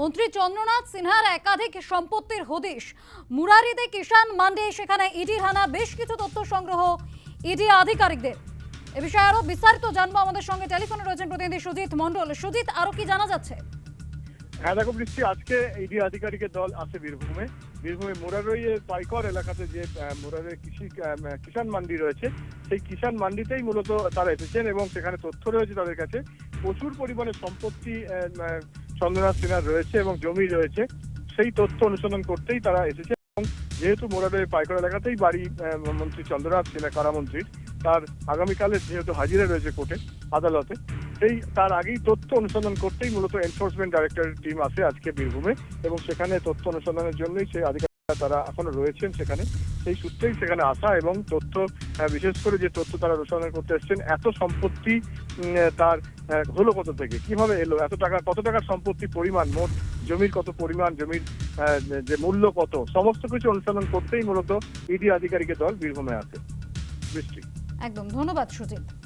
মন্ত্রী চন্দ্রনাথ সিনহার একাধিক সম্পত্তির হদিশ। মুরারিতে কিষাণ মান্ডি, সেখানে ইডির হানা বেশ কিছু তথ্য সংগ্রহ ইডি আধিকারিকদের। এ বিষয়ে আরও বিস্তারিত জানব আমাদের সঙ্গে। টেলিফোনে রয়েছেন প্রতিনিধি সুজিত মণ্ডল। সুজিত, আরও কি জানা যাচ্ছে? হ্যাঁ দেখো বৃষ্টি আজকে ইডি আধিকারিকের দল আছে বীরভূমে। বীরভূমে মোরারইয়ের পাইকর এলাকাতে যে মোরারের কৃষি কিষাণ মান্ডি রয়েছে, সেই কিষাণ মান্ডিতেই মূলত তারা এসেছেন এবং সেখানে তথ্য রয়েছে তাদের কাছে। প্রচুর পরিমাণে সম্পত্তি চন্দ্রনাথ সিনহার রয়েছে এবং জমি রয়েছে, সেই তথ্য অনুসন্ধান করতেই তারা এসেছে এবং যেহেতু মোরারের পাইকর এলাকাতেই বাড়ি মন্ত্রী চন্দ্রনাথ সিনহা কারামন্ত্রীর তার আগামীকালে যেহেতু হাজিরা রয়েছে কোর্টে, আদালতে, সেই তার আগেই তথ্য অনুসন্ধান করতেই মূলত এনফোর্সমেন্ট ডাইরেক্টরের টিম আসে আজকে বীরভূমে এবং সেখানে তথ্য অনুসন্ধানের জন্যই সেই আধিকারিকরা তারা এখনও রয়েছেন সেখানে। সেই সূত্রেই সেখানে আসা এবং তথ্য বিশেষ করে যে তথ্য তারা অনুসন্ধান করতে এসছেন এত সম্পত্তি তার আহ, হলো কত থেকে? কীভাবে এলো? এত টাকা কত টাকার সম্পত্তি পরিমাণ মোট জমির কত পরিমাণ জমির আহ, যে মূল্য কত? সমস্ত কিছু অনুসন্ধান করতেই মূলত ইডি আধিকারিকের দল বীরভূমে আছে। একদম ধন্যবাদ সুজিত।